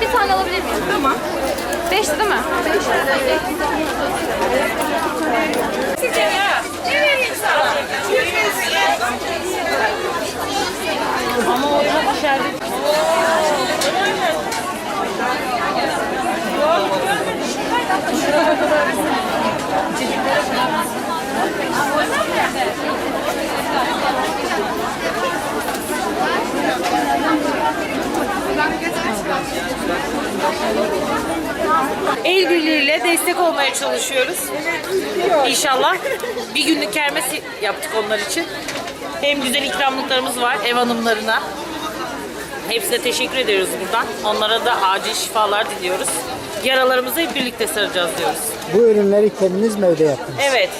Bir tane alabilir miyim? Tamam. Beşti değil mi? Ama o çok içeride. El birliğiyle destek olmaya çalışıyoruz. İnşallah bir günlük kermes yaptık onlar için. Hem güzel ikramlıklarımız var ev hanımlarına. Hepsine teşekkür ediyoruz buradan. Onlara da acil şifalar diliyoruz. Yaralarımızı hep birlikte saracağız diyoruz. Bu ürünleri kendiniz mi evde yaptınız? Evet.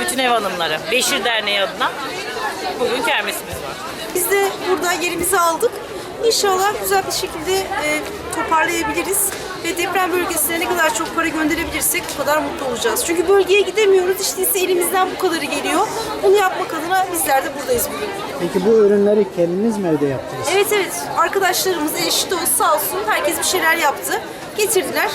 Bütün ev hanımları. Beşir Derneği adına bugün kermesimiz var. Biz de burada yerimizi aldık. İnşallah güzel bir şekilde e, toparlayabiliriz. Ve deprem bölgesine ne kadar çok para gönderebilirsek o kadar mutlu olacağız. Çünkü bölgeye gidemiyoruz. İşte ise elimizden bu kadarı geliyor. Bunu yapmak adına bizler de buradayız bugün. Peki bu ürünleri kendiniz mi evde yaptınız? Evet evet arkadaşlarımız, eş, dost sağ olsun herkes bir şeyler yaptı. Getirdiler.